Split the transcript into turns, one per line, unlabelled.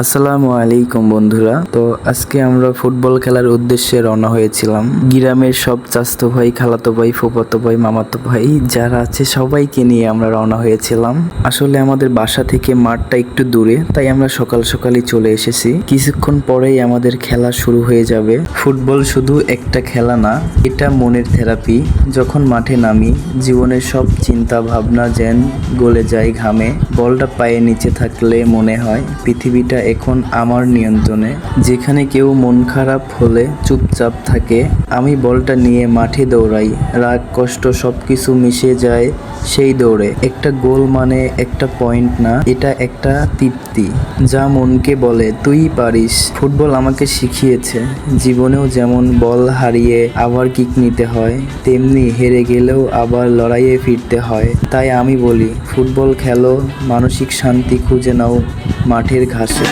আসসালামু আলাইকুম বন্ধুরা। তো আজকে আমরা ফুটবল খেলার উদ্দেশ্যে রওনা হয়েছিলাম। গ্রামের সব চাস্তো ভাই, খালাতো ভাই, ফুফাতো ভাই, মামাতো ভাই যারা আছে, সবাইকে নিয়ে আমরা রওনা হয়েছিলাম। আসলে আমাদের বাসা থেকে মাঠটা একটু দূরে, তাই আমরা সকাল সকালই চলে এসেছি। কিছুক্ষণ পরেই আমাদের খেলা শুরু হয়ে যাবে। ফুটবল শুধু একটা খেলা না, এটা মনের থেরাপি। যখন মাঠে নামি, জীবনের সব চিন্তা ভাবনা যেন গলে যায় ঘামে। বলটা পায়ে নিচে থাকলে মনে হয় পৃথিবীটা এখন আমার নিয়ন্ত্রণে। যেখানে কেউ মন খারাপ হলে চুপচাপ থাকে। আমি বলটা নিয়ে মাঠে দৌড়াই। রাগ, কষ্ট সব কিছু মিশে যায়। সেই দৌড়ে। একটা গোল মানে একটা পয়েন্ট না, এটা একটা তৃপ্তি। যা মনকে বলে, তুই পারিস। ফুটবল আমাকে শিখিয়েছে, জীবনেও যেমন বল হারিয়ে আবার কিক নিতে হয়, তেমনি হেরে গেলেও আবার লড়াইয়ে ফিরতে হয়। তাই আমি বলি, ফুটবল খেলো, মানসিক শান্তি খুঁজে নাও মাঠের ঘাসে।